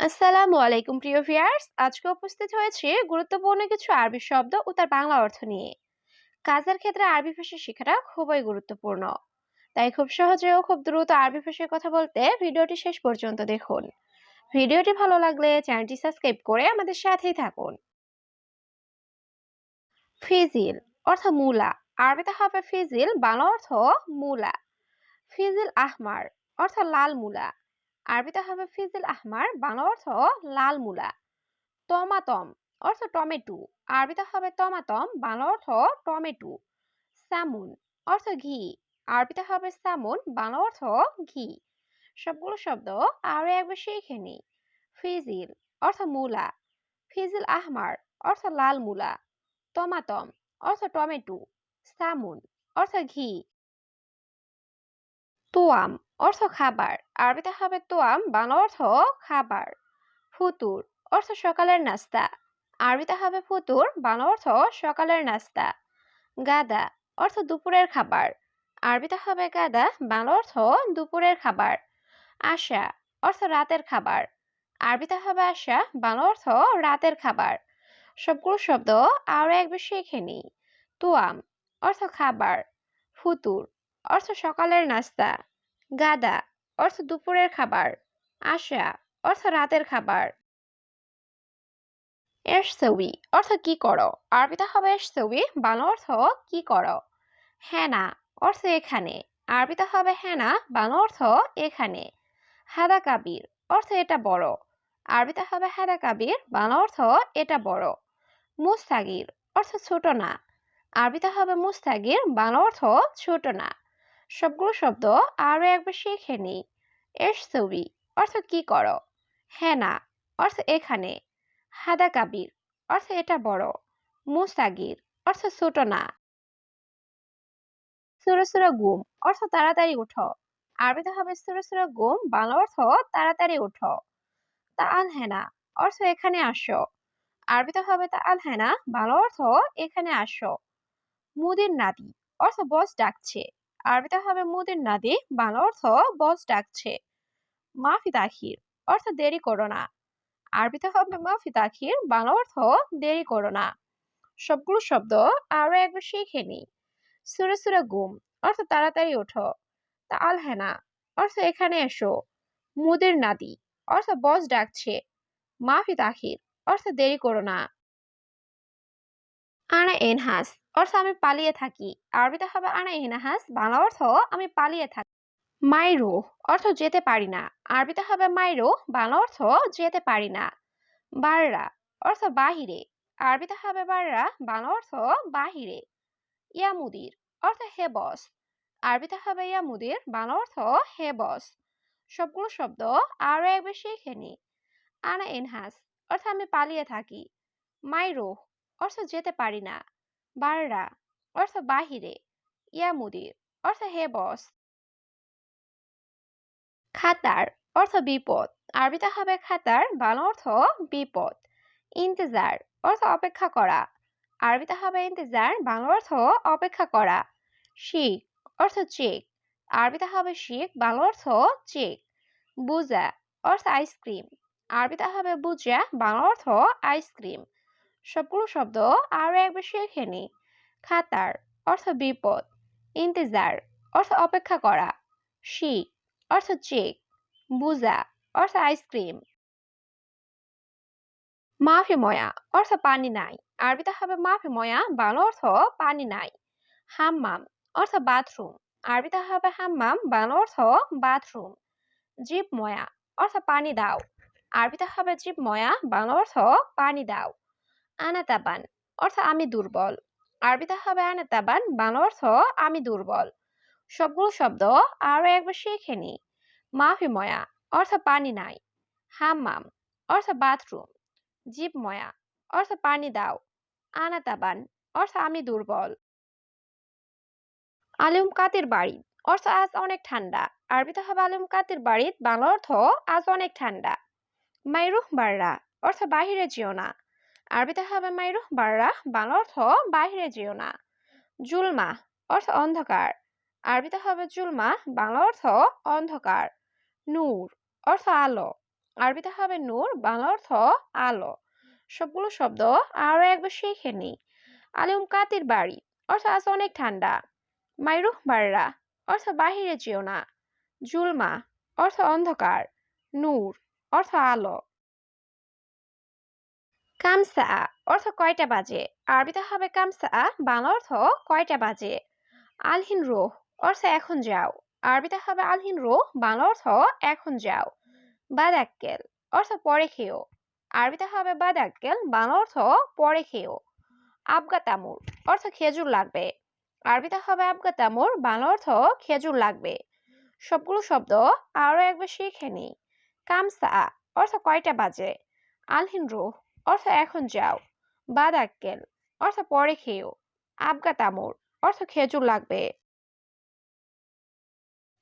আসসালামু আলাইকুম, প্রিয় ভিউয়ার্স। আজকে উপস্থিত হয়েছে গুরুত্বপূর্ণ কিছু আরবি শব্দ ও তার বাংলা অর্থ নিয়ে। কাজের ক্ষেত্রে আরবি ভাষা শেখাটা খুবই গুরুত্বপূর্ণ। তাই খুব সহজে ও খুব দ্রুত আরবি ভাষায় কথা বলতে ভিডিওটি শেষ পর্যন্ত দেখুন। ভিডিওটি ভালো লাগলে চ্যানেলটি সাবস্ক্রাইব করে আমাদের সাথেই থাকুন। ফিজিল অর্থ মূলা। আরবিতে হবে ফিজিল, বাংলা অর্থ মূলা। ফিজিল আহমার অর্থ লাল মূলা। আরবিতে হবে ফিজিল আহমার, বাংলা অর্থ লাল মূলা। টমাটম অর্থ টমেটো। আরবিতে হবে টমাটম বাংলা অর্থ টমেটো। স্যামুন অর্থ ঘি। আরবিতে হবে স্যামুন বাংলা অর্থ ঘি। সবগুলো শব্দ আরও একবার শিখে নিই ফিজিল অর্থ মূলা। ফিজিল আহমার অর্থ লাল মূলা। টমাটম অর্থ টমেটো। স্যামুন অর্থ ঘি। তোয়াম অর্থ খাবার। আরবিতে হবে তোয়াম, বাংলা অর্থ খাবার। ফুতুর, অর্থ সকালের নাস্তা। আরবিতে হবে ফুতুর, বাংলা অর্থ সকালের নাস্তা। গাদা, অর্থ দুপুরের খাবার। আরবিতে হবে গাদা, বাংলা অর্থ দুপুরের খাবার। আশা, অর্থ রাতের খাবার। আরবিতে হবে আশা, বাংলা অর্থ রাতের খাবার। সবগুলো শব্দ আরও একবার শিখে নিই। তোয়াম, অর্থ খাবার। ফুতুর, অর্থ সকালের নাস্তা। গাদা, অর্থ দুপুরের খাবার। আশা, অর্থ রাতের খাবার। এরসৌই অর্থ কি করো? আরবিতে হবে এরসৌই বাংলা অর্থ কি করো? হেনা, অর্থ এখানে। আরবিতে হবে হেনা, বাংলা অর্থ এখানে। হাদা কাবির, অর্থ এটা বড়। আরবিতে হবে হাদা কাবির, বাংলা অর্থ এটা বড়। মুস্তাগির, অর্থ ছোট না। আরবিতে হবে মুস্তাগির, বাংলা অর্থ ছোট না। সবগুলো শব্দ আরও একবার শিখে নিই। এস ছবি অর্থ কি করো? হেনা অর্থ এখানে। হাদা কাবির, অর্থ এটা বড়। মুসাগির অর্থ ছোট না। সুরো সুরো গুম, অর্থ তাড়াতাড়ি উঠো। আরবিতে হবে সুরো সুরো গুম, বাংলা অর্থ তাড়াতাড়ি উঠো। তা আল হেনা অর্থ এখানে আসো। আরবিতে হবে তা আল হেনা বাংলা অর্থ এখানে আসো। মুদির নাদি অর্থ বস ডাকছে। আরবিতে হবে মুদির নাদি, বাংলা অর্থ বস ডাকছে। মাফি তাখির অর্থ দেরি করো না। আরবিতে হবে মাফি তাখির বাংলা অর্থ দেরি করো না। সবগুলো শব্দ আরও একবার শিখে নি সুরে সুরে গুম, অর্থ তাড়াতাড়ি ওঠো। তা আল হেনা অর্থ এখানে এসো। মুদির নাদি, অর্থ বস ডাকছে। মাফি তাখির অর্থ দেরি করো না। আনা এনহাস অর্থ আমি পালিয়ে থাকি। আরবিতে হবে আনা এনহাস, বাংলা অর্থ আমি পালিয়ে থাকি। মাইরো অর্থ যেতে পারি না। আরবিতে হবে মাইরো বাংলা অর্থ যেতে পারি না। বাররা অর্থ বাহিরে। আরবিতে হবে বাররা, বাংলা অর্থ বাহিরে। ইয়ামুদির অর্থ হে বস। আরবিতে হবে ইয়ামুদির, বাংলা অর্থ হে বস। সবগুলো শব্দ আরও একবার শিখে নি আনা এনহাস অর্থ আমি পালিয়ে থাকি। মাইরো অর্থ যেতে পারি না। বাররা অর্থ বাহিরে ইয়ামুদির অর্থ হে বস। খাতার অর্থ বিপদ। আরবিতে হবে খাতার, বাংলা অর্থ বিপদ। ইন্তেজার, অর্থ অপেক্ষা করা। আরবিতে হবে ইন্তেজার, বাংলা অর্থ অপেক্ষা করা। শিখ, অর্থ চেক। আরবিতে হবে শিখ, বাংলা অর্থ চেক। বুজা, অর্থ আইসক্রিম। আরবিতে হবে বুজা, বাংলা অর্থ আইসক্রিম। সবগুলো শব্দ আরও একবার শিখে নি। খাতার অর্থ বিপদ, ইন্তেজার অর্থ অপেক্ষা করা, শিখ অর্থ চেক, বুজা অর্থ আইসক্রিম। মাফি ময়া অর্থ পানি নাই, আরবিতে হবে মাফি ময়া, বাংলা অর্থ পানি নাই। হাম্মাম অর্থ বাথরুম, আরবিতে হবে হাম্মাম, বাংলা অর্থ বাথরুম। জিপ ময়া অর্থ পানি দাও, আরবিতে হবে জিপ ময়া, বাংলা অর্থ পানি দাও। আনাতাবান অর্থ আমি দুর্বল। আরবিতে হবে আনাতাবান বাংলা অর্থ আমি দুর্বল। সবগুলো শব্দ আরও একবার শিখে নি। মাফি ময়া, অর্থ পানি নাই। হাম্মাম, অর্থ বাথরুম। জীব ময়া, অর্থ পানি দাও। আনাতাবান অর্থ আমি দুর্বল। আলিম কাতির বাড়ি, অর্থ আজ অনেক ঠান্ডা। আরবিতে হবে আলিম কাতির বাড়ি বাংলা অর্থ আজ অনেক ঠান্ডা। মাইরুহ বাররা, অর্থ বাহিরে যেও না। আরবিতে হবে মাইরুহ বাররা বাংলা অর্থ বাহিরে যেও না। জুলমা, অর্থ অন্ধকার। আরবিতে হবে জুলমা, বাংলা অর্থ অন্ধকার। নূর, অর্থ আলো। আরবিতে হবে নূর, বাংলা অর্থ আলো। সবগুলো শব্দ আরও একবার শিখে নিই। আলিম কাতির বাড়ি, অর্থ আজ অনেক ঠান্ডা। মাইরুহ, বাররা, অর্থ বাহিরে যেও না। জুলমা, অর্থ অন্ধকার। নূর, অর্থ আলো। কামসা অর্থ কয়টা বাজে? আরবিতে হবে কামসা, বাংলা অর্থ কয়টা বাজে? আলহিন রোহ, অর্থ এখন যাও। আরবিতে হবে আলহিন রোহ, বাংলা অর্থ এখন যাও। বাদাক্কেল, অর্থ পরে খেও। আরবিতে হবে বাদাক্কেল, বাংলা অর্থ পরে খেও। আবগা তামুর অর্থ খেজুর লাগবে। আরবিতে হবে আবগা তামুর বাংলা অর্থ খেজুর লাগবে। সবগুলো শব্দ আরও একবার শিখে নি কামসা, অর্থ কয়টা বাজে? আলহিন রুহ অর্থ এখন যাও। বাদাক্কেল অর্থ পরে খেও আবগা তামুর। অর্থ খেজুর লাগবে।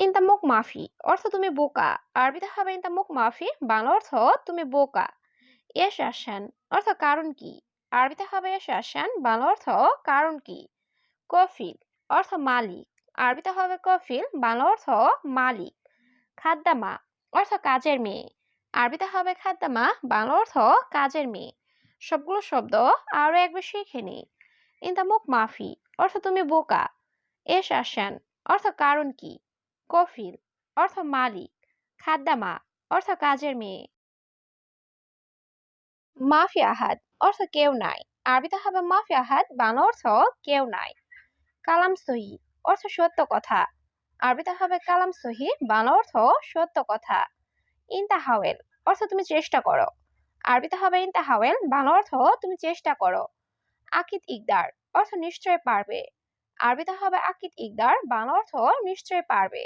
ইন্তামুক মাফি। অর্থ তুমি বোকা। আরবিতে হবে ইন্তামুক মাফি। বাংলা অর্থ তুমি বোকা। এস আসেন। অর্থ কারণ কি? আরবিতে হবে এস আসান। বাংলা অর্থ কারণ কি? কফিল। অর্থ মালিক। আরবিতে হবে কফিল। বাংলা অর্থ মালিক। খাদ্দামা। অর্থ কাজের মেয়ে। আরবিতে হবে খাদ্দামা, বাংলা অর্থ কাজের মেয়ে। সবগুলো শব্দ আরও একবার শিখে নি ইন্তামুক মাফি অর্থ তুমি বোকা। এস আসেন, অর্থ কারণ কি? কফিল, অর্থ মালিক। খাদ্দামা, অর্থ কাজের মেয়ে। মাফি আহাদ, অর্থ কেউ নাই। আরবিতে হবে মাফি আহাদ, বাংলা অর্থ কেউ নাই। কালাম সহি, অর্থ সত্য কথা। আরবিতে হবে কালাম সহি, বাংলা অর্থ সত্য কথা। ইন্তাহাওয়েল অর্থ তুমি চেষ্টা করো। আরবিতে হবে ইন্তাহাওয়েল বাংলা অর্থ তুমি চেষ্টা করো। আকিদ ইকদার, অর্থ নিশ্চয় পারবে। আরবিতে হবে আকিদ ইকদার, বাংলা অর্থ নিশ্চয় পারবে।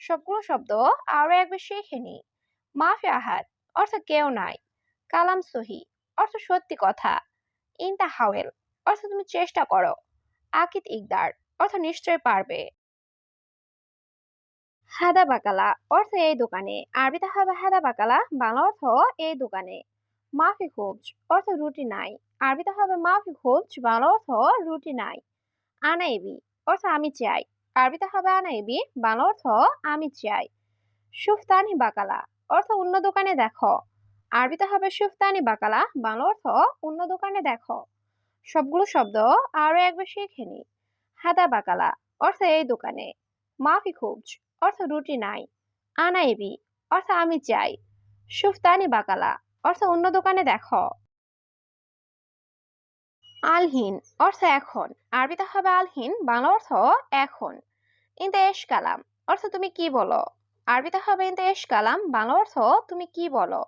সবগুলো শব্দ আরও একবার শিখে নি। মাফি আহাদ, অর্থ কেউ নাই। কালাম সহি, অর্থ সত্যি কথা। ইনতা হাওয়েল অর্থ তুমি চেষ্টা করো। আকিদ ইকদার, অর্থ নিশ্চয় পারবে। হাদা বাকালা অর্থ এই দোকানে। আরবিতে হবে হাদা বাকালা, বাংলা অর্থ এই দোকানে। মাফি খোঁজ, অর্থ রুটি নাই। আরবিতে হবে মাফি খোঁজ, বাংলা অর্থ রুটি নাই। আনাইবি অর্থ আমি চাই। আরবিতে হবে আনাইবি বাংলা অর্থ আমি চাই। সুফতানি বাকালা, অর্থ অন্য দোকানে দেখো। আরবিতে হবে সুফতানি বাকালা, বাংলা অর্থ অন্য দোকানে দেখো। সবগুলো শব্দ আরও একবার শিখে নি। হাদা বাকালা, অর্থ এই দোকানে। মাফি খুঁজ অর্থ রুটি নাই আনাইবি অর্থ আমি চাই। সুফতানি বাকালা, অর্থ অন্য দোকানে দেখো। আলহীন, অর্থ এখন। আরবিতে হবে আলহিন, বাংলা অর্থ এখন। ইনতে এশ কালাম, অর্থ তুমি কি বলো? আরবিতে হবে ইনতে এশ কালাম, বাংলা অর্থ তুমি কি বলো?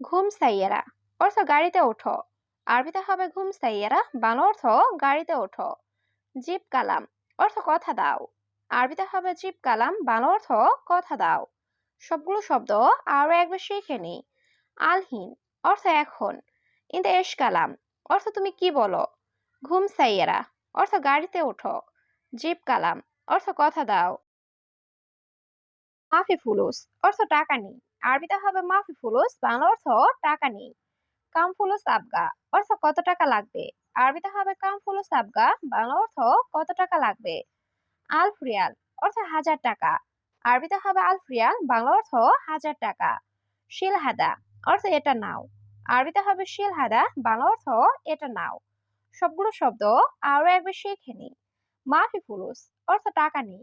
ঘুম সাইয়েরা, অর্থ গাড়িতে ওঠো। আরবিতে হবে ঘুম সাইয়েরা, বাংলা অর্থ গাড়িতে ওঠো। জিপ কালাম, অর্থ কথা দাও। আরবিতে হবে জিপ, কালাম, বাংলা অর্থ কথা দাও। সবগুলো শব্দ আরও একবার শিখে নি আলহিন, অর্থ এখন। ইনতে এশ কালাম, অর্থ তুমি কি বলো? ঘুম সাইয়েরা, অর্থ গাড়িতে ওঠো। জিপ, কালাম, অর্থ কথা দাও। মাফি ফুলুস অর্থ টাকা নেই। আরবিতে হবে মাফি ফুলুস বাংলা অর্থ টাকা নেই। কাম ফুলুস আবগা, অর্থ কত টাকা লাগবে? আরবিতে হবে কাম ফুলুস আবগা, বাংলা অর্থ কত টাকা লাগবে? আলফ রিয়াল অর্থ হাজার টাকা। আরবিতে হবে আলফ রিয়াল বাংলা অর্থ হাজার টাকা। শিলহাদা অর্থ এটা নাও। আরবিতে হবে শিলহাদা, বাংলা অর্থ এটা নাও। সবগুলো শব্দ আরও একবার শিখে নি মাফি ফুলুস অর্থ টাকা নেই।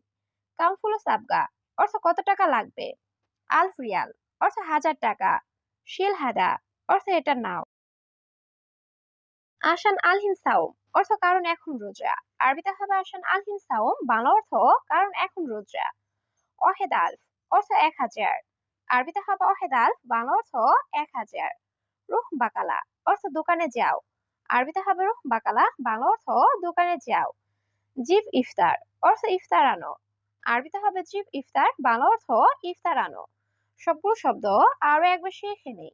কাম ফুলুস আবগা অর্থ কত টাকা লাগবে? আলফ রিয়াল অর্থ হাজার টাকা। শিলহাদা অর্থ এটা নাও। আসান আলহিন সাওম অর্থ কারণ এখন রোজা আরবিতে হবে আসান আলহিন সাওম বাংলা অর্থ কারণ এখন রোজা অহেদ আলফ, অর্থ এক হাজার। আরবিতে হবে অহেদ আলফ, বাংলা অর্থ এক হাজার। রুহ বাকালা, অর্থ দোকানে যাও। আরবিতে হবে রুহ বাকালা, বাংলা অর্থ দোকানে যাও। জিব ইফতার, অর্থ ইফতার আনো। আরবিতে হবে জিব ইফতার, বাংলা অর্থ ইফতার আনো। সবগুলো শব্দ আরও একবার শিখে নেই।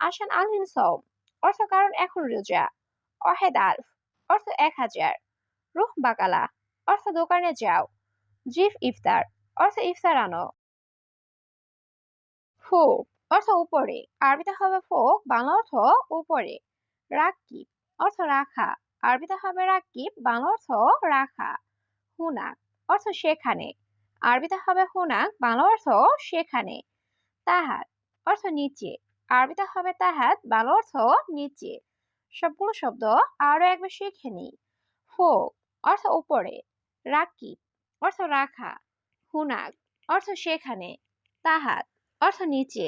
আসান আলহিন সৌম অর্থ কারণ এখন রোজা অহেদ আলফ অর্থ এক হাজার। রুহ বাকালা, অর্থ দোকানে যাও। জিফ ইফতার, অর্থ ইফতার আনো। ফোক, অর্থ উপরে। আরবিতে হবে ফোক, বাংলা অর্থ উপরে। রাকিব, অর্থ রাখা। আরবিতে হবে রাকিব, বাংলা অর্থ রাখা। হুনাক, অর্থ সেখানে। আরবিতে হবে হুনাক, বাংলা অর্থ সেখানে। তাহাত, অর্থ নিচে। আরবিতে হবে তাহাত, বাংলা অর্থ নিচে। সবগুলো শব্দ আরও একবার শিখে নিই। ফোক অর্থ উপরে, রাকিব অর্থ রাখা হুনাক অর্থ সেখানে, তাহাত অর্থ নিচে।